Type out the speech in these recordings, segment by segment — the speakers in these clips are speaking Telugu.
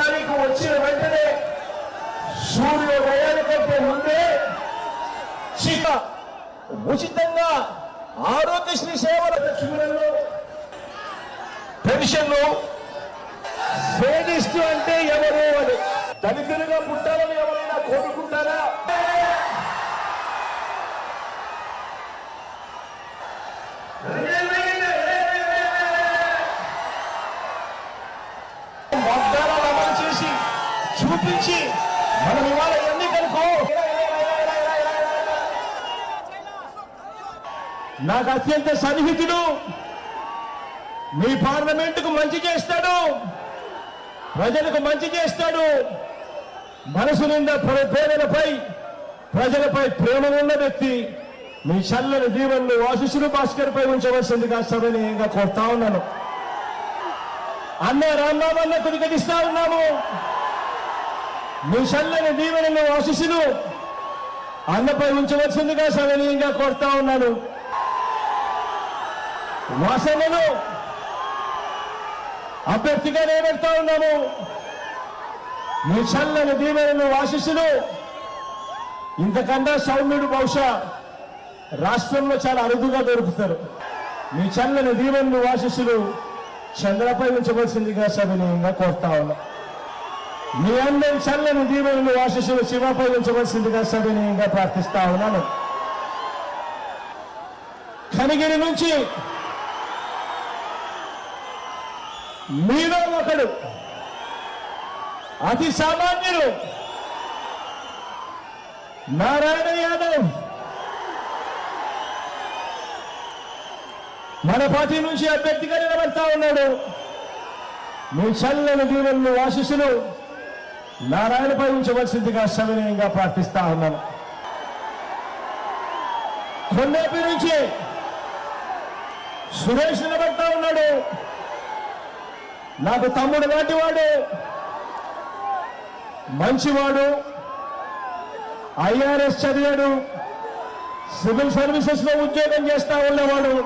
తారీఖు వచ్చిన వెంటనే సూర్యోదయానికంటే ముందే చిక ఉచితంగా ఆరోగ్యశ్రీ సేవల చూడంలో పెన్షన్లు సేవిస్తూ అంటే ఎవరు అని దళితులుగా పుట్టాలని ఎవరైనా కోరుకుంటారు చూపించి మనం ఇవాళ ఎన్నికలకు నాకు అత్యంత సన్నిహితుడు మీ పార్లమెంటుకు మంచి చేస్తాడు ప్రజలకు మంచి చేస్తాడు. మనసు నిండా పేదలపై ప్రజలపై ప్రేమ ఉన్న వ్యక్తి మీ చల్లని దీవెనలు ఆశిస్సులు భాస్కర్ పై ఉంచవలసిందిగా సభనీయంగా కోరుతా ఉన్నాను. అన్న రామ్బాబన్న కుడికటిస్తా ఉన్నాము. మీ చల్లని దీవెనలు ఆశిస్సులు అన్నపై ఉంచవలసిందిగా సవనీయంగా కోరుతా ఉన్నాను. వాసనలు అభ్యర్థిగా నిలబెడతా ఉన్నాము మీ చల్లని దీవెనలు ఆశిస్సులు ఇంతకన్నా సౌమ్యుడు బహుశా రాష్ట్రంలో చాలా అరుదుగా దొరుకుతారు. మీ చల్లని దీవెనలు ఆశిస్సులు చంద్రపై ఉంచవలసిందిగా సవినీయంగా కోరుతా ఉన్నాం మీ అందరి చల్లని దీవెనలు ఆశిస్సులు శివపై ఉంచవలసిందిగా సవినయంగా ప్రార్థిస్తా ఉన్నాను. కనిగిరి నుంచి మీలో ఒకడు అతి సామాన్యుడు నారాయణ యాదవ్. మన పార్టీ నుంచి అభ్యర్థిగా నిలబడతా ఉన్నాడు. మీ చల్లని దీవెనలు ఆశీస్సులు నారాయణపై ఉంచవలసిందిగా సవినయంగా ప్రార్థిస్తా ఉన్నాను. కొండపి నుంచి సురేష్ నిలబడతా ఉన్నాడు. నాకు తమ్ముడు లాంటివాడు మంచివాడు. ఐఆర్ఎస్ చదివాడు. సివిల్ సర్వీసెస్లో ఉద్యోగం చేస్తా ఉన్నవాడు.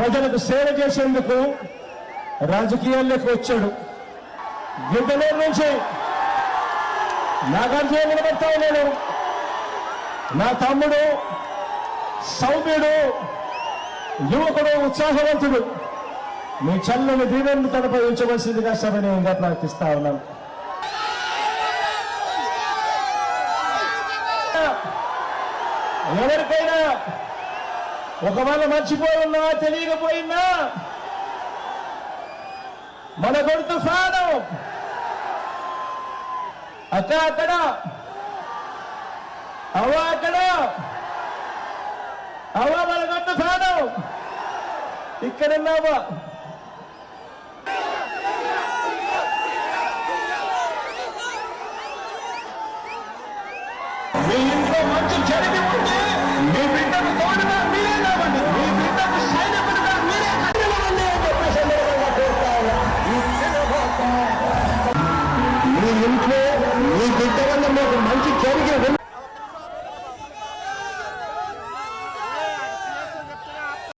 ప్రజలకు సేవ చేసేందుకు రాజకీయాల్లోకి వచ్చాడు. గిద్దలూరు నుంచి నాగార్జున నిలబడతా ఉన్నాడు. నా తమ్ముడు సౌమ్యుడు యువకుడు ఉత్సాహవంతుడు. మీ చల్లని దీవెనలు తనపై ఉంచవలసిందిగా సభనీయంగా ప్రార్థిస్తా ఉన్నాను. ఎవరికైనా ఒకవేళ మర్చిపోయినా తెలియకపోయినా మన కొడుకు ఫ్యాను అక్క అక్కడ. అవ అక్కడ. అవ మన కొడుకు ఫ్యాను ఇక్కడున్నావా మీ ఇంట్లో మంచి జరిగి ఇంట్లో మీ బిడ్డ వల్ల మీకు మంచి జరిగే